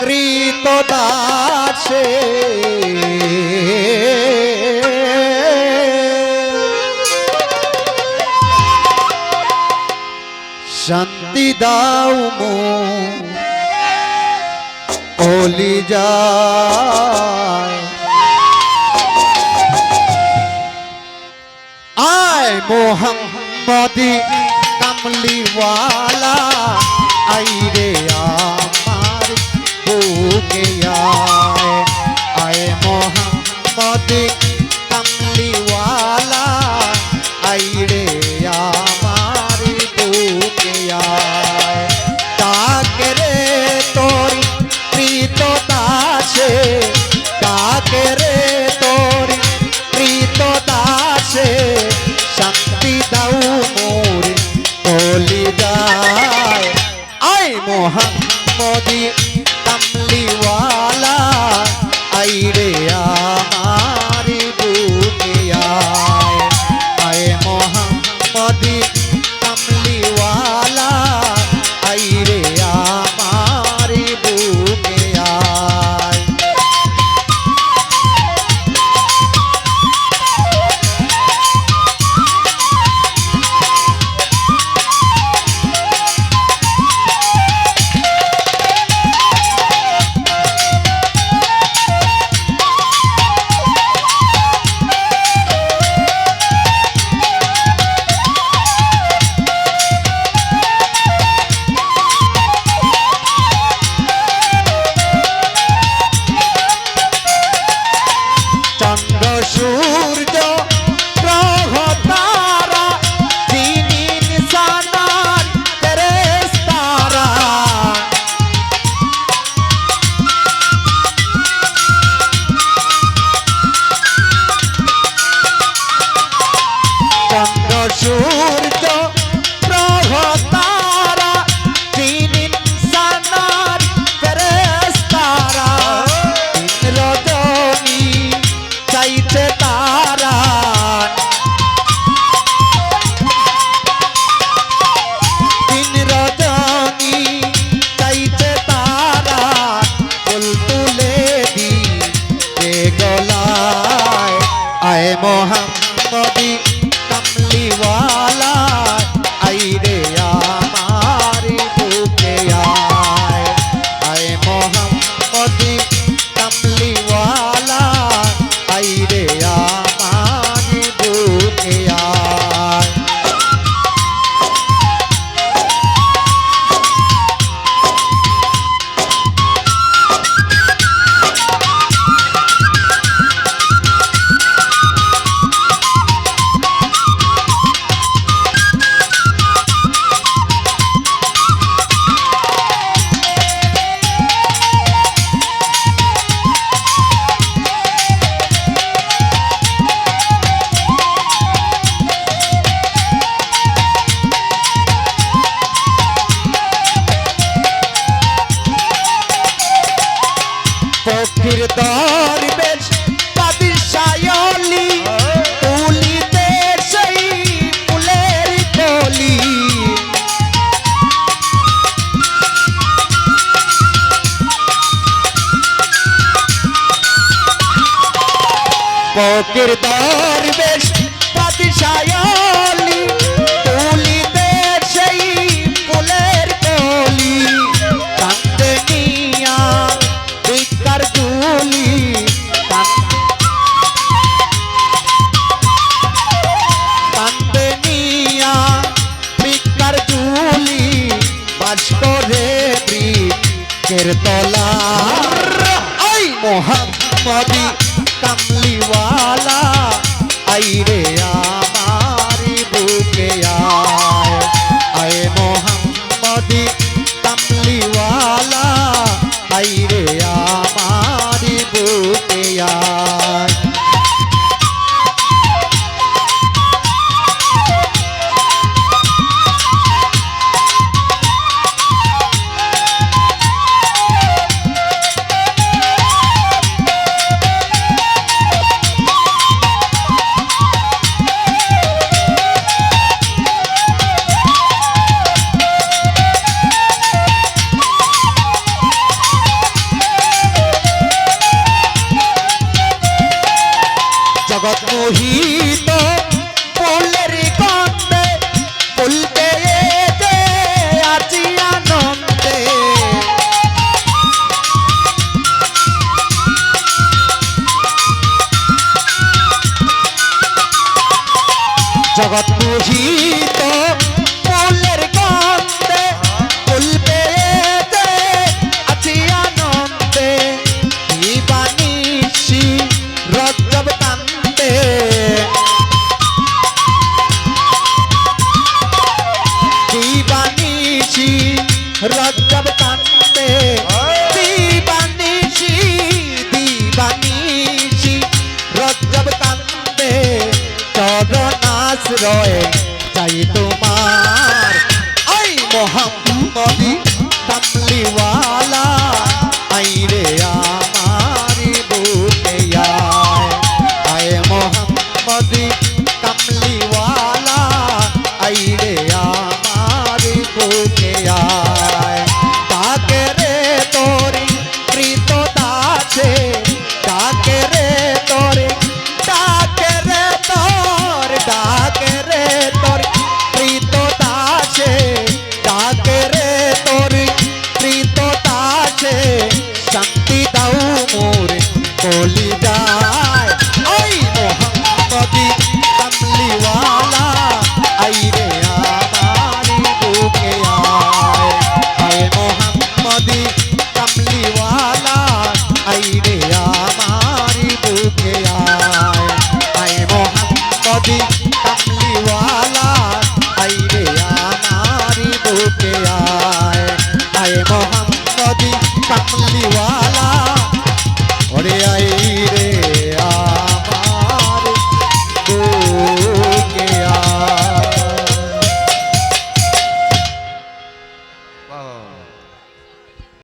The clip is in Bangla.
কৃত দাসে শান্তি দাও মো। কলি যায়। আয় মোহাম্মদি কামলিওয়ালা আই রে ফকির দরবেশ পাতিশায়ালি তুলি সেই ফুলের কলি। কান্দে নিয়া বিকার গুলি কান্দে নিয়া বিকার গুলি বাস করে বৃক্ষের তলা মোহাম্মদী কমলিওয়ালা আইরে আমার বুকে আয়। আয় মোহাম্মদি কমলিওয়ালা আইরে আয় রজব কান্দে দিবানিশি দিবানিশি, রজব কান্দে চরণাস রয়ে চাই তোমার। আই মোহাম্মদি কামলিওয়ালা, আই রে আমারি বুকে আয় মোহাম্মদি কামলিওয়ালা। আমারি বুকে আয়। আয় মোহাম্মদি কামলিওয়ালা আই রে আমারি বুকে আয়। আয় মোহাম্মদি কামলিওয়ালা